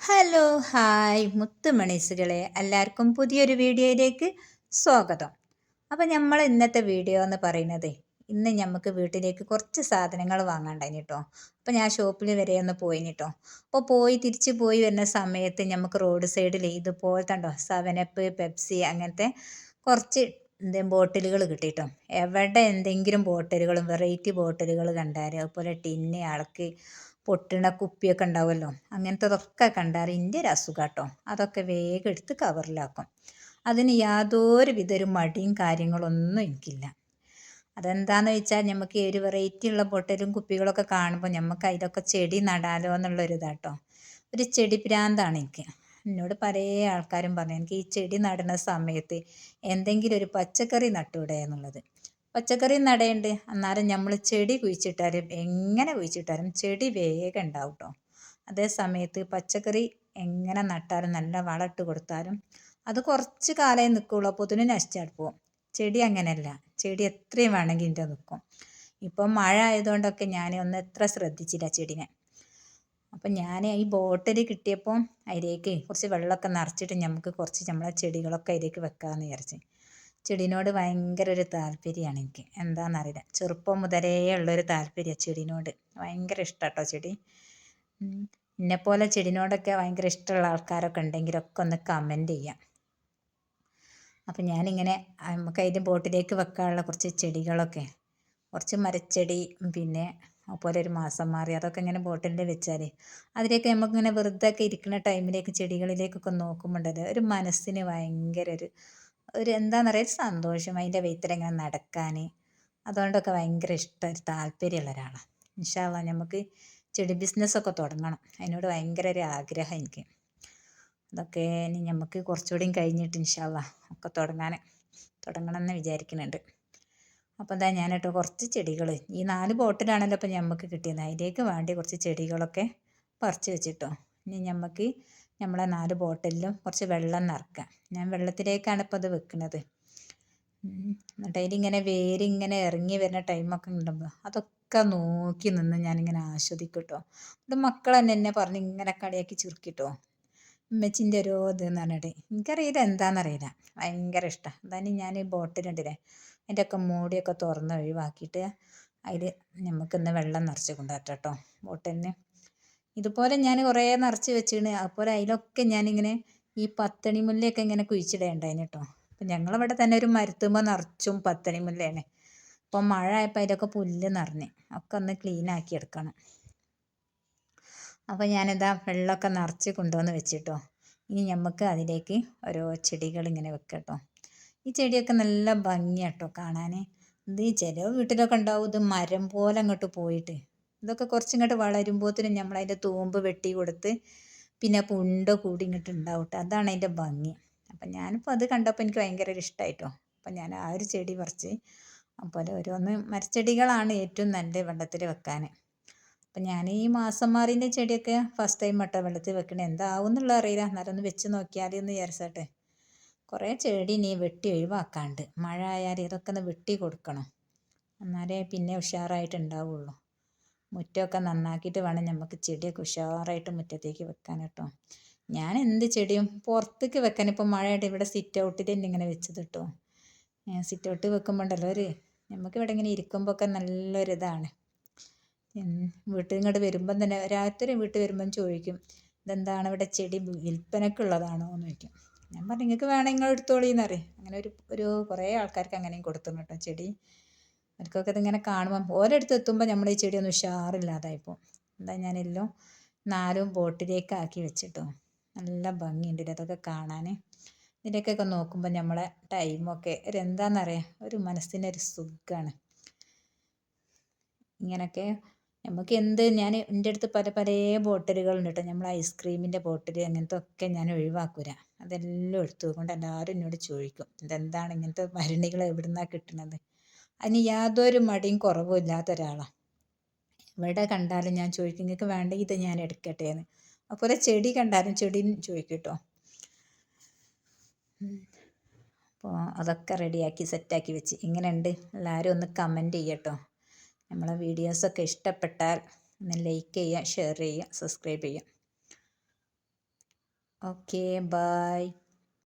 Hello hi മുത്തുമണീസുകളെ. എല്ലാവർക്കും പുതിയൊരു വീഡിയോയിലേക്ക് സ്വാഗതം. അപ്പോൾ നമ്മൾ ഇന്നത്തെ വീഡിയോ എന്ന് പറയുന്നത് ഇന്ന് നമുക്ക് വീട്ടിലേക്ക് കുറച്ച് സാധനങ്ങൾ വാങ്ങാണ്ടായിന് കേട്ടോ അപ്പോൾ ഞാൻ ഷോപ്പിൽ വരെ ഒന്ന് പോയിന് കേട്ടോ അപ്പോൾ പോയി തിരിച്ച് പോയി വരുന്ന സമയത്ത് നമുക്ക് റോഡ് സൈഡിൽ ഇതുപോലത്തെ ഉണ്ടോ? സെവനപ്പ് പെപ്സി അങ്ങനത്തെ കുറച്ച് എന്തെങ്കിലും ബോട്ടിലുകൾ കിട്ടിയിട്ടോ എവിടെ എന്തെങ്കിലും ബോട്ടിലുകളും വെറൈറ്റി ബോട്ടിലുകൾ കണ്ടാൽ അതുപോലെ ടിന്ന് അളക്ക് പൊട്ടണ കുപ്പിയൊക്കെ ഉണ്ടാവുമല്ലോ. അങ്ങനത്തതൊക്കെ കണ്ടാൽ എന്റെ ഒരു അസുഖം കേട്ടോ അതൊക്കെ വേഗം എടുത്ത് കവറിലാക്കും അതിന് യാതൊരു വിധ ഒരു മടിയും കാര്യങ്ങളൊന്നും എനിക്കില്ല. അതെന്താണെന്ന് വെച്ചാൽ നമുക്ക് ഒരു വെറൈറ്റി ഉള്ള പൊട്ടലും കുപ്പികളൊക്കെ കാണുമ്പോൾ നമുക്ക് അതിലൊക്കെ ചെടി നടാലോ എന്നുള്ളൊരു ഇതാട്ടോ. ഒരു ചെടി പ്രാന്താണ് എനിക്ക്. എന്നോട് പല ആൾക്കാരും പറഞ്ഞു എനിക്ക് ഈ ചെടി നടുന്ന സമയത്ത് എന്തെങ്കിലും ഒരു പച്ചക്കറി നട്ടൂടെ എന്നുള്ളത്. പച്ചക്കറി നടയുണ്ട് അന്നേരം നമ്മൾ ചെടി കുഴിച്ചിട്ടാലും എങ്ങനെ കുഴിച്ചിട്ടാലും ചെടി വേഗം ഉണ്ടാവും കേട്ടോ അതേ സമയത്ത് പച്ചക്കറി എങ്ങനെ നട്ടാലും നല്ല വളമിട്ട് കൊടുത്താലും അത് കുറച്ച് കാലമേ നിൽക്കുള്ളൂ അപ്പോൾ അതിന് നശിച്ചാൽ പോവും. ചെടി അങ്ങനെയല്ല. ചെടി എത്രയും വേണമെങ്കിൽ എന്റെ നിൽക്കും ഇപ്പം മഴ ആയതുകൊണ്ടൊക്കെ ഞാൻ ഒന്ന് എത്ര ശ്രദ്ധിച്ചില്ല ചെടിനെ. അപ്പം ഞാൻ ഈ ബോട്ടിൽ കിട്ടിയപ്പോൾ അതിലേക്ക് കുറച്ച് വെള്ളമൊക്കെ നിറച്ചിട്ട് നമുക്ക് കുറച്ച് നമ്മളെ ചെടികളൊക്കെ അതിലേക്ക് വെക്കാമെന്ന് വിചാരിച്ച്. ചെടിനോട് ഭയങ്കര ഒരു താല്പര്യമാണ് എനിക്ക്. എന്താണെന്നറിയില്ല ചെറുപ്പം മുതലേ ഉള്ളൊരു താല്പര്യം ചെടിനോട്. ഭയങ്കര ഇഷ്ടം കേട്ടോ ചെടി എന്നെപ്പോലെ ചെടിനോടൊക്കെ ഭയങ്കര ഇഷ്ടമുള്ള ആൾക്കാരൊക്കെ ഉണ്ടെങ്കിലൊക്കെ ഒന്ന് കമന്റ് ചെയ്യാം. അപ്പം ഞാനിങ്ങനെ നമുക്ക് അതിന്റെ ബോട്ടിലേക്ക് വെക്കാനുള്ള കുറച്ച് ചെടികളൊക്കെ കുറച്ച് മരച്ചെടി പിന്നെ അതുപോലെ ഒരു മാസം മാറി അതൊക്കെ ഇങ്ങനെ ബോട്ടിലിൽ വെച്ചാൽ അതിലേക്ക് നമുക്കിങ്ങനെ വെറുതെ ഒക്കെ ഇരിക്കുന്ന ടൈമിലേക്ക് ചെടികളിലേക്കൊക്കെ നോക്കുമ്പോണ്ടല്ലോ ഒരു മനസ്സിന് ഭയങ്കര ഒരു ഒരു എന്താണെന്നറിയാം ഒരു സന്തോഷം അതിന്റെ വെയ്ത്തിലിങ്ങനെ നടക്കാൻ അതുകൊണ്ടൊക്കെ ഭയങ്കര ഇഷ്ടം ഒരു താല്പര്യമുള്ള ഒരാളാണ് ഇൻഷാല്ല നമുക്ക് ചെടി ബിസിനസ്സൊക്കെ തുടങ്ങണം. അതിനോട് ഭയങ്കര ഒരു ആഗ്രഹം എനിക്ക്. അതൊക്കെ ഇനി നമുക്ക് കുറച്ചുകൂടിയും കഴിഞ്ഞിട്ട് ഇൻഷാല്ല ഒക്കെ തുടങ്ങാൻ തുടങ്ങണം എന്ന് വിചാരിക്കുന്നുണ്ട്. അപ്പോൾ എന്താ ഞാൻ കേട്ടോ കുറച്ച് ചെടികൾ ഈ നാല് ബോട്ടിലാണല്ലോ ഇപ്പോൾ നമുക്ക് കിട്ടിയത്. അതിലേക്ക് വേണ്ടി കുറച്ച് ചെടികളൊക്കെ പറിച്ച് വെച്ചിട്ടോ. ഇനി നമുക്ക് നമ്മളെ നാല് ബോട്ടിലും കുറച്ച് വെള്ളം നിറക്കുക ഞാൻ വെള്ളത്തിലേക്കാണ് ഇപ്പോൾ അത് വെക്കുന്നത് എന്നിട്ട് അതിലിങ്ങനെ വേരിങ്ങനെ ഇറങ്ങി വരുന്ന ടൈമൊക്കെ ഉണ്ടാകുമ്പോൾ അതൊക്കെ നോക്കി നിന്ന് ഞാനിങ്ങനെ ആസ്വദിക്കും കേട്ടോ ഇത് മക്കൾ തന്നെ എന്നെ പറഞ്ഞ് ഇങ്ങനെ കളിയാക്കി ചുരുക്കിട്ടോ. ഉമ്മച്ചിന്റെ ഒരു ഇത് എന്ന് പറഞ്ഞിട്ട്. എനിക്കറിയില്ല എന്താണെന്നറിയില്ല ഭയങ്കര ഇഷ്ടമാണ് അതാണ് ഞാൻ ഈ ബോട്ടിലുണ്ടല്ലേ അതിന്റെ ഒക്കെ മൂടിയൊക്കെ തുറന്ന് ഒഴിവാക്കിയിട്ട് അതിൽ നമുക്കിന്ന് വെള്ളം നിറച്ച് കൊണ്ടുവരട്ടെ ബോട്ടിലിന് ഇതുപോലെ ഞാൻ കുറേ നിറച്ച് വെച്ചിരുന്നു അതുപോലെ അതിലൊക്കെ ഞാനിങ്ങനെ ഈ പത്തണി മുല്ലയൊക്കെ ഇങ്ങനെ കുഴിച്ചിടേണ്ടായിരുന്നു കേട്ടോ അപ്പം ഞങ്ങളിവിടെ തന്നെ ഒരു മരത്തുമ്പോൾ നിറച്ചും പത്തണി മുല്ലയാണ് അപ്പം മഴ ആയപ്പോൾ അതിലൊക്കെ പുല്ല് നിറഞ്ഞ്. ഒക്കെ ഒന്ന് ക്ലീൻ ആക്കി എടുക്കണം. അപ്പോൾ ഞാനിതാ വെള്ളമൊക്കെ നിറച്ച് കൊണ്ടുവന്ന് വെച്ചിട്ടോ. ഇനി നമുക്ക് അതിലേക്ക് ഓരോ ചെടികൾ ഇങ്ങനെ വെക്കട്ടോ. ഈ ചെടിയൊക്കെ നല്ല ഭംഗിയാട്ടോ കാണാൻ ഇത് ചില വീട്ടിലൊക്കെ ഉണ്ടാവും ഇത് മരം പോലെ അങ്ങോട്ട് പോയിട്ട്. ഇതൊക്കെ കുറച്ചിങ്ങോട്ട് വളരുമ്പോഴത്തേനും നമ്മൾ അതിന്റെ തൂമ്പ് വെട്ടി കൊടുത്ത് പിന്നെ പുണ്ട കൂടി ഇങ്ങോട്ട് ഉണ്ടാവും അതാണ് അതിന്റെ ഭംഗി. അപ്പം ഞാനിപ്പോൾ അത് കണ്ടപ്പോൾ എനിക്ക് ഭയങ്കര ഇഷ്ടമായിട്ടോ അപ്പം ഞാൻ ആ ഒരു ചെടി പറിച്ച് അതുപോലെ ഓരോന്ന് മരച്ചെടികളാണ് ഏറ്റവും നല്ല വെള്ളത്തിൽ വെക്കാൻ. അപ്പം ഞാൻ ഈ മാസം മാറിന്റെ ചെടിയൊക്കെ ഫസ്റ്റ് ടൈം മട്ടോ വെള്ളത്തിൽ വെക്കണേ. എന്താവും എന്നുള്ള അറിയില്ല. എന്നാലും ഒന്ന് വെച്ച് നോക്കിയാൽ ഒന്ന് വിചാരിച്ചട്ടെ. കുറേ ചെടി നീ വെട്ടി ഒഴിവാക്കാണ്ട്. മഴ ആയാൽ ഇതൊക്കെ ഒന്ന് വെട്ടി കൊടുക്കണം. എന്നാലേ പിന്നെ ഉഷാറായിട്ട് ഉണ്ടാവുള്ളൂ മുറ്റമൊക്കെ നന്നാക്കിയിട്ട് വേണം നമുക്ക് ചെടിയൊക്കെ ഉഷാറായിട്ട് മുറ്റത്തേക്ക് വെക്കാൻ കേട്ടോ. ഞാൻ എന്ത് ചെടിയും പുറത്തേക്ക് വെക്കാൻ ഇപ്പം മഴയായിട്ട് ഇവിടെ സിറ്റ് ഔട്ടിൽ തന്നെ ഇങ്ങനെ വെച്ചത് കേട്ടോ. സിറ്റ് ഔട്ട് വെക്കുമ്പോണ്ടല്ലോ ഒരു നമുക്ക് ഇവിടെ ഇങ്ങനെ ഇരിക്കുമ്പോൾ ഒക്കെ നല്ലൊരു ഇതാണ്. വീട്ടിൽ ഇങ്ങോട്ട് വരുമ്പം തന്നെ രാത്രി വീട്ടിൽ വരുമ്പം ചോദിക്കും ഇതെന്താണ് ഇവിടെ ചെടി വിൽപ്പനക്കുള്ളതാണോ എന്ന് ചോദിക്കും. ഞാൻ പറഞ്ഞു നിങ്ങൾക്ക് വേണമെങ്കിൽ എടുത്തോളീന്ന്? പറയും. അങ്ങനെ ഒരു ഒരു കുറേ ആൾക്കാർക്ക് അങ്ങനെയും കൊടുത്തു കേട്ടോ ചെടി. അവർക്കൊക്കെ ഇതിങ്ങനെ കാണുമ്പം ഓരോരുത്ത് എത്തുമ്പോൾ നമ്മൾ ഈ ചെടി ഒന്നും ഉഷാറില്ലാതായിപ്പോൾ എന്താ ഞാനെല്ലാം നാലും ബോട്ടിലേക്ക് ആക്കി വെച്ചിട്ടോ. നല്ല ഭംഗിയുണ്ട് അതൊക്കെ കാണാൻ ഇതിന്റെയൊക്കെ നോക്കുമ്പോൾ നമ്മളെ ടൈമൊക്കെ ഒരു എന്താണെന്നറിയാം ഒരു മനസ്സിനൊരു സുഖമാണ് ഇങ്ങനെയൊക്കെ നമുക്ക് എന്ത് ഞാൻ എന്റെ അടുത്ത് പല പല ബോട്ടിലുകളുണ്ട് കേട്ടോ നമ്മൾ ഐസ്ക്രീമിന്റെ ബോട്ടിൽ അങ്ങനത്തെ ഒക്കെ ഞാൻ ഒഴിവാക്കൂല. അതെല്ലാം എടുത്തു കൊണ്ട് എല്ലാവരും എന്നോട് ചോദിക്കും. ഇതെന്താണ് ഇങ്ങനത്തെ ഭരണികൾ എവിടുന്നാണ് കിട്ടുന്നത് അതിന് യാതൊരു മടിയും കുറവും ഇല്ലാത്ത ഒരാളാണ് എവിടെ കണ്ടാലും ഞാൻ ചോദിക്കും നിങ്ങൾക്ക് വേണ്ട ഇത് ഞാൻ എടുക്കട്ടെ എന്ന്. അതുപോലെ ചെടി കണ്ടാലും ചെടി ചോദിക്കട്ടോ കേട്ടോ. അപ്പോൾ അതൊക്കെ റെഡിയാക്കി സെറ്റാക്കി വെച്ച്. ഇങ്ങനെയുണ്ട് എല്ലാവരും ഒന്ന് കമന്റ് ചെയ്യട്ടോ നമ്മളെ വീഡിയോസൊക്കെ ഇഷ്ടപ്പെട്ടാൽ ഒന്ന് ലൈക്ക് ചെയ്യുക ഷെയർ ചെയ്യുക സബ്സ്ക്രൈബ് ചെയ്യുക. Okay bye